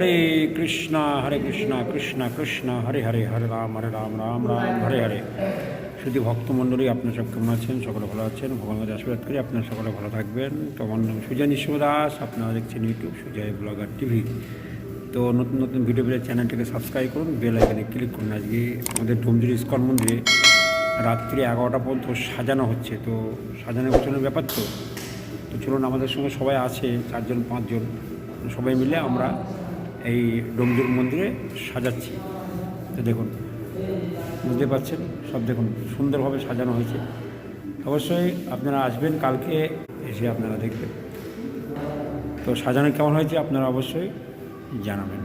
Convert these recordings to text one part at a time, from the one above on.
হরে কৃষ্ণ হরে কৃষ্ণ কৃষ্ণ কৃষ্ণ, হরে হরে হরে রাম হরে রাম রাম রাম, হরে হরে। শুধু ভক্তমণ্ডলী, আপনার সব কেমন আছেন? সকলে ভালো আছেন? ভগবানের আশীর্বাদ করি, আপনার সকলে ভালো থাকবেন। তো আমার নাম সুজয় দাস আপনারা দেখছেন ইউটিউব সুজয় ব্লগার টিভি। তো নতুন নতুন ভিডিও পেলে চ্যানেলটিকে সাবস্ক্রাইব করুন বেল আইকনে ক্লিক করুন। আজকে আমাদের ডোমজুরি ইস্কন মন্দিরে রাত্রি এগারোটা পর্যন্ত সাজানো হচ্ছে। তো সাজানো গোছানোর ব্যাপার তো। তো চলুন, আমাদের সঙ্গে সবাই আছে, চারজন, পাঁচজন। সবাই মিলে আমরা এই ডোমজুর মন্দিরে সাজাচ্ছি। তো দেখুন, বুঝতে পারছেন? সব দেখুন, সুন্দরভাবে সাজানো হয়েছে। অবশ্যই আপনারা আসবেন কালকে, এসে আপনারা দেখবেন। তো সাজানো কেমন হয়েছে আপনারা অবশ্যই জানাবেন।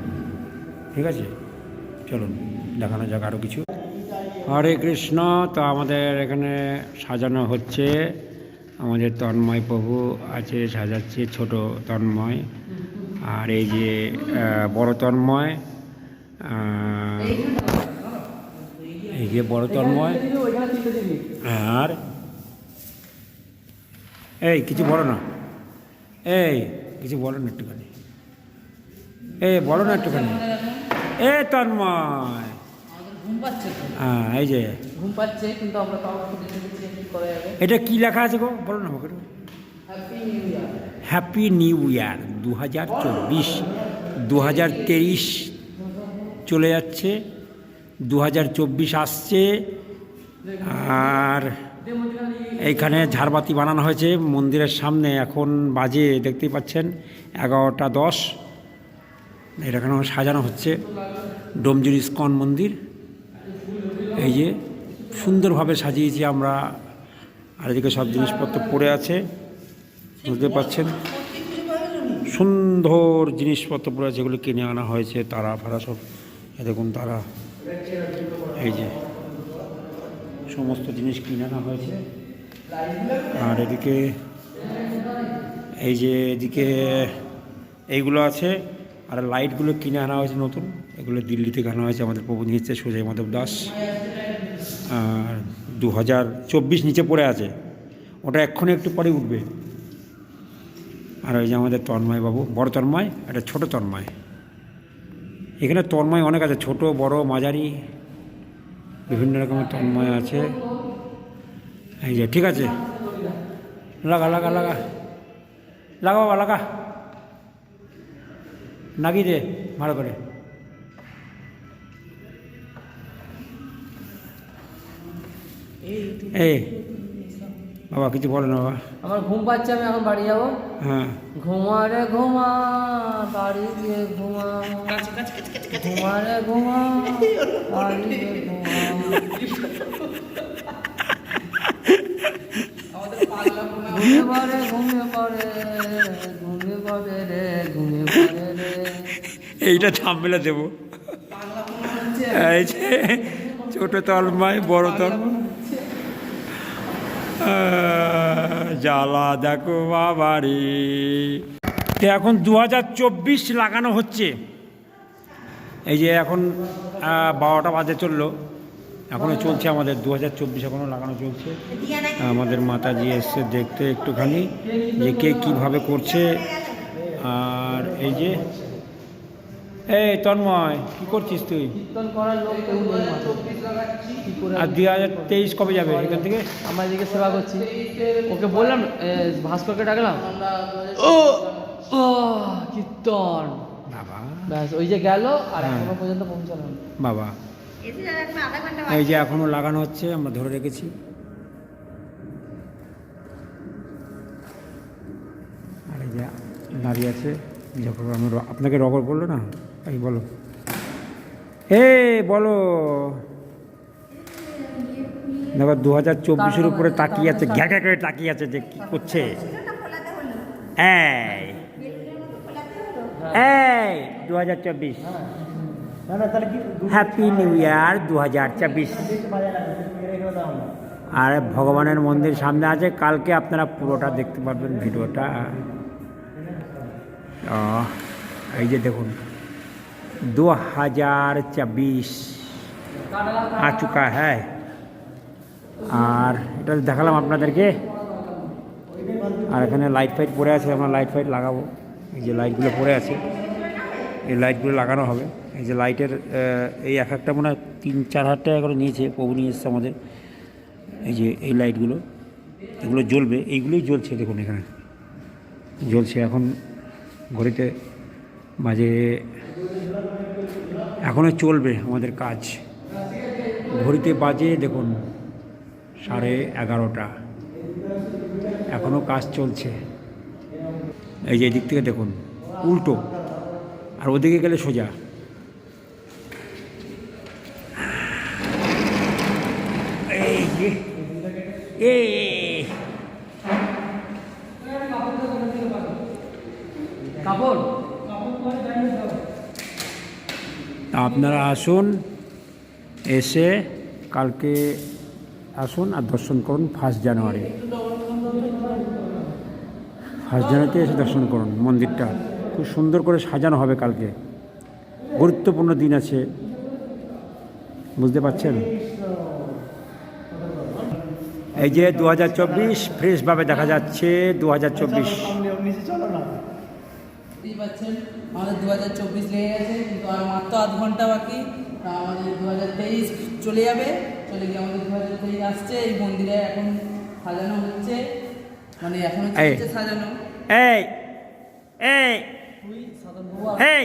ঠিক আছে? চলুন, দেখানো যাক আরও কিছু। হরে কৃষ্ণ, তো আমাদের এখানে সাজানো হচ্ছে। আমাদের তন্ময় প্রভু আছে, সাজাচ্ছে ছোট তন্ময়। আর এই যে বড় তন্ময় এই যে বড় তন্ময় আর এই কিছু বলো না। এই কিছু বলো না একটুখানি। এই বলো না একটুখানি। এ তন্ময়। হ্যাঁ এই যে। ঘুম পাচ্ছে কিন্তু আমরা এটা কি লেখা আছে গো? বলো না আমাকে। হ্যাপি নিউ ইয়ার দু হাজার চব্বিশ দু হাজার তেইশ চলে যাচ্ছে দু হাজার চব্বিশ আসছে, আর এইখানে ঝাড়বাতি বানানো হয়েছে, মন্দিরের সামনে, এখন বাজে, দেখতেই পাচ্ছেন, এগারোটা দশ। এখানে সাজানো হচ্ছে? ডোমজুর ইস্কন মন্দির। এই যে সুন্দরভাবে সাজিয়েছি আমরা, আর এদিকে সব জিনিসপত্র পড়ে আছে। বুঝতে পারছেন? সুন্দর জিনিসপত্র পুরো যেগুলো কিনে আনা হয়েছে, তারা ফারা সব দেখুন তারা, এই যে সমস্ত জিনিস কিনে আনা হয়েছে। আর এদিকে, এই যে এদিকে এইগুলো আছে, আর লাইটগুলো কিনে আনা হয়েছে নতুন। এগুলো দিল্লি থেকে আনা হয়েছে, আমাদের প্রভু নিচ্ছে সুজয় মাধব দাস। আর দু হাজার চব্বিশ নিচে পড়ে আছে। ওটা এক্ষুনি একটু পরে উঠবে। আর ওই যে আমাদের তন্ময় বাবু, বড় তন্ময়, একটা ছোট তন্ময়। এখানে তন্ময় অনেক আছে, ছোট, বড়, মাঝারি, বিভিন্ন রকমের তন্ময় আছে। এই যে, ঠিক আছে? লাগা লাগা লাগা। লাগা বাবা, লাগা। নাগিয়ে দে, ভালো করে। এই বাবা কিছু বলো না বাবা। আমার ঘুম পাচ্ছে আমি এখন বাড়ি যাব। হ্যাঁ। ঘুমা রে ঘুমা বাড়ি গিয়ে ঘুমা। ঘুমা রে ঘুমা বাড়ি গিয়ে ঘুমা। ঘুমিয়ে পড়ে ঘুমিয়ে পড়ে ঘুমিয়ে পড়ে রে ঘুমিয়ে পড়ে রে। এইটা থামবেলা দেবো। এই যে ছোট তলমায় বড় তলমায় জ্বালা দেখো বাবারি। তো এখন দু হাজার চব্বিশ লাগানো হচ্ছে। এই যে এখন বারোটা বাজে চলল। এখনও চলছে আমাদের দু হাজার চব্বিশ এখনও লাগানো চলছে। আমাদের মাতাজি এসছে দেখতে একটুখানি, যে কে কীভাবে করছে। আর এই যে এই তন্ময় কী করছিস তুই? আর দুই হাজার তেইশ কবে যাবে এখান থেকে? আমরা এদিকে সেবা করছি। ওকে বললাম ভাস্করকে ডাকলাম। ও ও কীর্তন। বাবা। ব্যাস ওই যে গেল আর হ্যাঁ। এখনও পর্যন্ত পৌঁছালাম বাবা। এই যে এখনও লাগানো হচ্ছে আমরা ধরে রেখেছি। আর এই যে দাঁড়িয়ে আছে যখন আমি আপনাকে রগর বলল না? এই বলো। এ বলো। দেখো দু হাজার চব্বিশের উপরে তাকিয়ে আছে, ঘ্যা ঘ্যা করে তাকিয়ে আছে যে কী করছে। এই। এই দু হাজার চব্বিশ। হ্যাপি নিউ ইয়ার দু হাজার চব্বিশ। আর ভগবানের মন্দির সামনে আছে, কালকে আপনারা পুরোটা দেখতে পারবেন ভিডিওটা। এই যে দেখুন। দু হাজার চব্বিশ आ चुका है আর এটা দেখালাম আপনাদেরকে আর এখানে লাইট ফাইট পড়ে আছে আমরা লাইট ফাইট লাগাবো এই যে লাইটগুলো পড়ে আছে এই লাইটগুলো লাগানো হবে এই যে লাইটের আহ, এই এক একটা মনে হয় তিন চার হাজার টাকা করে নিয়েছে প্রভু নিয়ে এসছে আমাদের এই যে এই লাইটগুলো এগুলো জ্বলবে এইগুলোই জ্বলছে দেখুন এখানে জ্বলছে এখন ঘড়িতে বাজে এখনও চলবে আমাদের কাজ। ঘড়িতে বাজে, দেখুন, সাড়ে এগারোটা। এখনও কাজ চলছে। এই যে এদিক থেকে দেখুন, উল্টো। আর ওদিকে গেলে সোজা। এই যে এই আপনারা আসুন, এসে কালকে আসুন আর দর্শন করুন ফার্স্ট জানুয়ারি ফার্স্ট জানুয়ারিতে এসে দর্শন করুন মন্দিরটা। খুব সুন্দর করে সাজানো হবে কালকে। গুরুত্বপূর্ণ দিন আছে। বুঝতে পারছেন? এই যে দু হাজার চব্বিশ, ফ্রেশভাবে দেখা যাচ্ছে দু হাজার চব্বিশ। বুঝতেই পারছেন আমাদের দু হাজার চব্বিশ লেগে গেছে কিন্তু আর মাত্র আধ ঘণ্টা বাকি। তা আমাদের দু হাজার তেইশ চলে যাবে চলে গিয়ে আমাদের দু হাজার তেইশ আসছে এই মন্দিরে এখন সাজানো হচ্ছে। মানে এখন। চলছে সাজানো। এই এই। তুই সাধনবাবু এই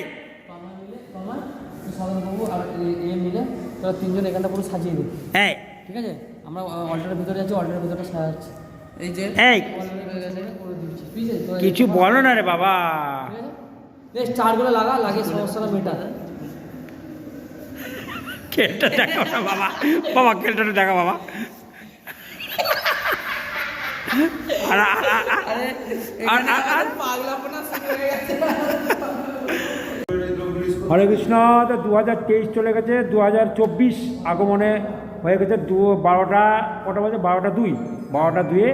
পামা মিলে পামা তুই সাধনবাবু আর এ- এ মিলে তোরা তিনজন এখানটা পুরো সাজিয়ে দিই এই ঠিক আছে? আমরা অল্টারের ভিতরে যাচ্ছি অল্টারের ভিতরে সাজাচ্ছি। এই যে। এই। কিছু বলো না রে বাবা। চারগুলো লাগা লাগিয়ে সমস্যাটা মেটা খেলটা দেখো না বাবা। বাবা খেলটা দেখা বাবা। আর আর- আর- হরে কৃষ্ণ তো দু হাজার তেইশ চলে গেছে দু হাজার চব্বিশ আগমনে হয়ে গেছে দু বারোটা কটা বাজে? বারোটা দুই। বারোটা দুয়ে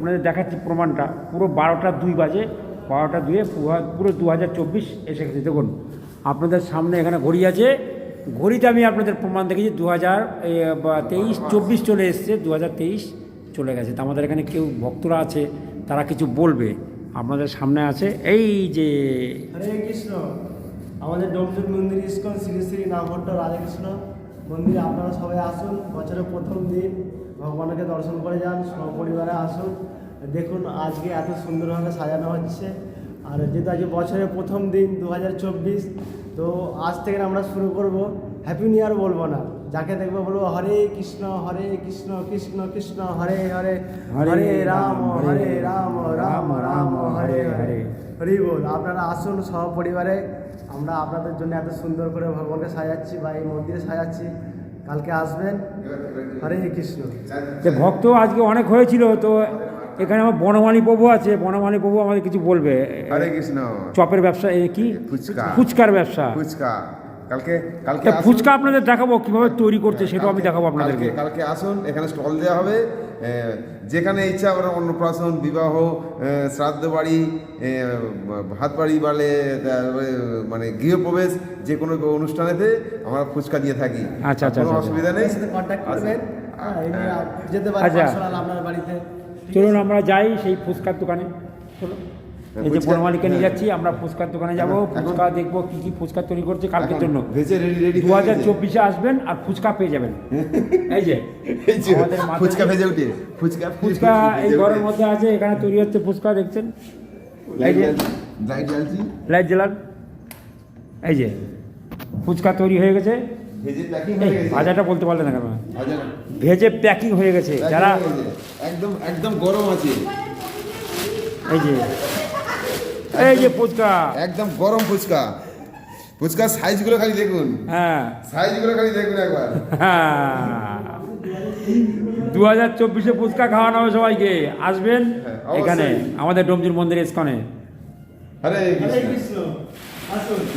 আপনাদের দেখাচ্ছি প্রমাণটা। পুরো বারোটা দুই বাজে, বারোটা দুয়ে পুরো- দু হাজার চব্বিশ এসে গেছে। দেখুন, আপনাদের সামনে এখানে ঘড়ি আছে। ঘড়িতে আমি আপনাদের প্রমাণ দেখেছি দু হাজার তেইশ, চব্বিশ চলে এসছে দু হাজার তেইশ চলে গেছে। তো আমাদের এখানে কেউ ভক্তরা আছে, তারা কিছু বলবে। আপনাদের সামনে আছে, এই যে হরে কৃষ্ণ, আমাদের ডোমজুর মন্দির ইস্কন, শ্রী শ্রী নামভট্ট রাধাকৃষ্ণ। মন্দিরে আপনারা সবাই আসুন বছরের প্রথম দিন ভগবানকে দর্শন করে যান সপরিবারে আসুন। দেখুন আজকে এত সুন্দরভাবে সাজানো হচ্ছে। আর যেহেতু আজকে বছরের প্রথম দিন দু হাজার চব্বিশ তো আজ থেকে আমরা শুরু করব। হ্যাপি নিউ ইয়ার বলব না। যাকে দেখব বলব হরে কৃষ্ণ হরে কৃষ্ণ কৃষ্ণ কৃষ্ণ হরে হরে হরে রাম হরে রাম রাম রাম হরে হরে হরি। বল। আপনারা আসুন সহপরিবারে আমরা আপনাদের জন্য এত সুন্দর করে ভগবানকে সাজাচ্ছি বা এই মন্দিরে সাজাচ্ছি। কালকে আসবেন। হরে কৃষ্ণ। যে ভক্ত আজকে অনেক হয়েছিল তো এখানে আমার বনমালী প্রভু আছে বনমালী প্রভু আমাদের কিছু বলবে। হরে কৃষ্ণ। চপের ব্যবসা এ কি? ফুচকা। ফুচকার ব্যবসা। ফুচকা। কালকে কালকে ফুচকা আপনাদের দেখাবো কীভাবে তৈরি করছে সেটাও আমি দেখাবো আপনাদেরকে। কালকে- আসুন এখানে স্টল দেওয়া হবে। যেখানে ইচ্ছা আমরা অন্নপ্রাশন বিবাহ শ্রাদ্ধ বাড়ি ভাত বাড়ি বলে মানে গৃহপ্রবেশ যে কোনো অনুষ্ঠানেতে আমরা ফুচকা দিয়ে থাকি। আচ্ছা, আচ্ছা, কোনো আচ্ছা। অসুবিধা নেই। করবেন হ্যাঁ, আপ- যেতে পারেন আচ্ছা। আপনার বাড়িতে। চলুন আমরা যাই সেই ফুচকার দোকানে। চলো এই যে বনমালীকে নিয়ে হ্যাঁ। যাচ্ছি আমরা ফুচকার দোকানে যাব ফুচকা দেখব কি কি ফুচকা তৈরি করছে কালকের জন্য। দু হাজার চব্বিশে আসবেন আর ফুচকা পেয়ে যাবেন। এই যে। ফুচকা ভেজে উঠে। ফুচকা ফুচকা এই ঘরের মধ্যে আছে এখানে তৈরি হচ্ছে ফুচকা দেখছেন? এই লাইট যে লাইট জ্বালান। এই যে। ফুচকা তৈরি হয়ে গেছে। হয়ে গেছে। ভাজাটা বলতে পারলেন না কেন? ভেজে প্যাকিং হয়ে গেছে। যারা একদম একদম গরম আছে। এই যে। এই যে ফুচকা। একদম গরম ফুচকা। ফুচকার সাইজগুলো খালি দেখুন। হ্যাঁ। সাইজগুলো খালি দেখুন একবার। দু হাজার চব্বিশে ফুচকা খাওয়ানো হবে সবাইকে। আসবেন হ্যাঁ, এখানে আমাদের ডোমজুর মন্দির ইস্কনে। আরে হরে কৃষ্ণ।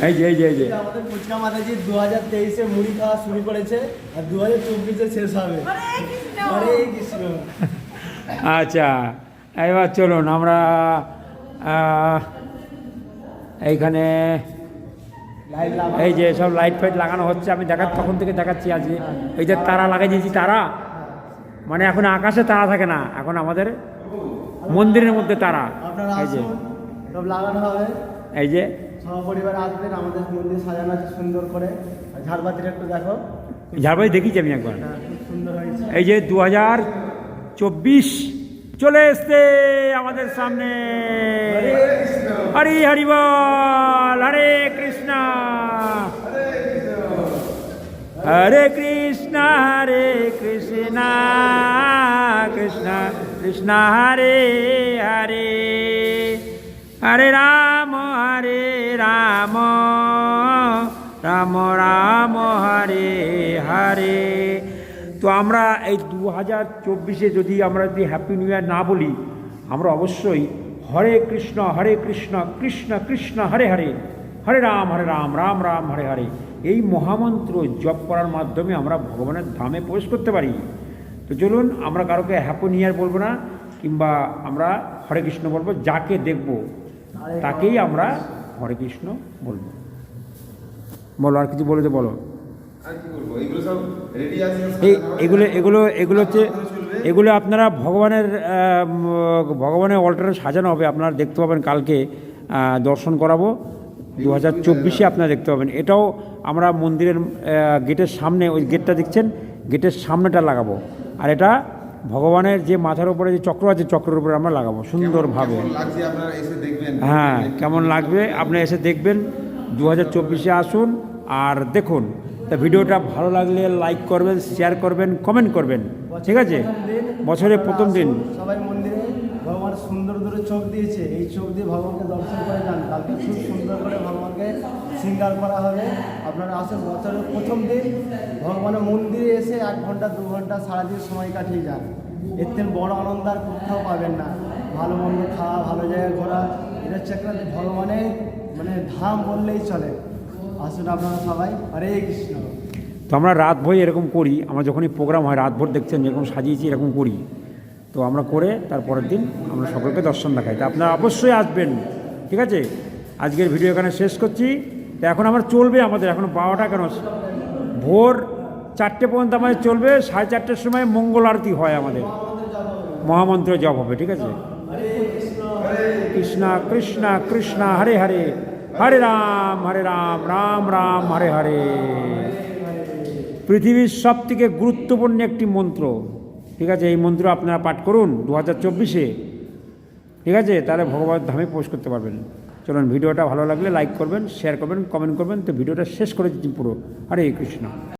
এই যে এই যে এই যে। আমাদের ফুচকা মাতাজি দু হাজার তেইশে মুড়ি খাওয়া শুরু করেছে আর দু হাজার চব্বিশে শেষ হবে। হরে কৃষ্ণ। আচ্ছা এবার চলুন আমরা আহ, এইখানে লাইট এই যে সব লাইট ফাইট লাগানো হচ্ছে আমি দেখা তখন থেকে দেখাচ্ছি আজকে এই যে তারা লাগিয়ে দিয়েছি তারা। মানে এখন আকাশে তারা থাকে না এখন আমাদের মন্দিরের মধ্যে তারা। এই যে। সব লাগানো হবে। এই যে। সহপরিবার আসবেন আমাদের মন্দির সাজানো আছে সুন্দর করে। ঝাড়বাতিটা একটু দেখো। ঝাড়বাই দেখিছি আমি একবার। হ্যাঁ, এই যে দু হাজার চব্বিশ চলে এসছে আমাদের সামনে। হরি হরি বল হরে কৃষ্ণ। হরে কৃষ্ণ হরে কৃষ্ণ কৃষ্ণ কৃষ্ণ হরে হরে। হরে রাম হরে রাম রাম রাম হরে হরে। তো আমরা এই দু হাজার চব্বিশে যদি আমরা যদি হ্যাপি নিউ ইয়ার না বলি, আমরা অবশ্যই হরে কৃষ্ণ হরে কৃষ্ণ কৃষ্ণ কৃষ্ণ, হরে হরে হরে রাম হরে রাম রাম রাম, হরে হরে, এই মহামন্ত্র জপ করার মাধ্যমে আমরা ভগবানের ধামে প্রবেশ করতে পারি। তো চলুন, আমরা কারোকে হ্যাপি নিউ ইয়ার বলব না, কিংবা আমরা হরে কৃষ্ণ বলব, যাকে দেখব, তাকেই আমরা হরে কৃষ্ণ বলব। বলো, আর কিছু বলে দে, বলো। এগুলো এগুলো এগুলো হচ্ছে এগুলো আপনারা ভগবানের ভগবানের অল্টারে সাজানো হবে। আপনারা দেখতে পাবেন কালকে দর্শন করাবো। দু হাজার চব্বিশে আপনারা দেখতে পাবেন। এটাও আমরা মন্দিরের গেটের সামনে ওই গেটটা দেখছেন? গেটের সামনেটা লাগাবো। আর এটা ভগবানের যে মাথার উপরে যে চক্র আছে চক্রের উপরে আমরা লাগাবো। সুন্দরভাবে। হ্যাঁ কেমন লাগবে? আপনি এসে দেখবেন। দু হাজার চব্বিশে আসুন। আর দেখুন তা ভিডিওটা ভালো লাগলে লাইক করবেন শেয়ার করবেন কমেন্ট করবেন। ঠিক আছে? বছরের প্রথম দিন। সবাই মন্দিরে ভগবান সুন্দর করে চোখ দিয়েছে। এই চোখ দিয়ে ভগবানকে দর্শন করে যান। কালকে খুব সুন্দর করে ভগবানকে শৃঙ্গার করা হবে। আপনারা আসেন, বছরের প্রথম দিন ভগবানের মন্দিরে এসে এক ঘণ্টা, দু ঘণ্টা সারাদিন সময় কাটিয়ে যান। এর থেকে বড় আনন্দ আর কোথাও পাবেন না। ভালো মন্দ খাওয়া, ভালো জায়গায় ঘোরা, এটা হচ্ছে ভগবানের মানে ধাম বললেই চলে। আসুন আপনারা সবাই। হরে কৃষ্ণ। তো আমরা রাত ভোর এরকম করি আমরা যখনই প্রোগ্রাম হয় রাত ভোর দেখছেন যেরকম সাজিয়েছি এরকম করি। তো আমরা করে তারপরের দিন আমরা সকলকে দর্শন দেখাই। তা আপনারা অবশ্যই আসবেন ঠিক আছে? আজকের ভিডিও এখানে শেষ করছি। তো এখন আমার চলবে আমাদের এখন বারোটা কেন? ভোর চারটে পর্যন্ত আমাদের চলবে সাড়ে চারটের সময় মঙ্গল আরতি হয় আমাদের। মহামন্ত্র জপ হবে ঠিক আছে? কৃষ্ণা কৃষ্ণা কৃষ্ণা হরে হরে। হরে রাম হরে রাম রাম রাম, হরে হরে। পৃথিবীর সব থেকে গুরুত্বপূর্ণ একটি মন্ত্র। ঠিক আছে, এই মন্ত্র আপনারা পাঠ করুন দু হাজার চব্বিশে। ঠিক আছে, তাহলে ভগবান ধামে পোস্ট করতে পারবেন। চলুন, ভিডিওটা ভালো লাগলে লাইক করবেন শেয়ার করবেন কমেন্ট করবেন। তো ভিডিওটা শেষ করে দিচ্ছি পুরো। হরে কৃষ্ণ।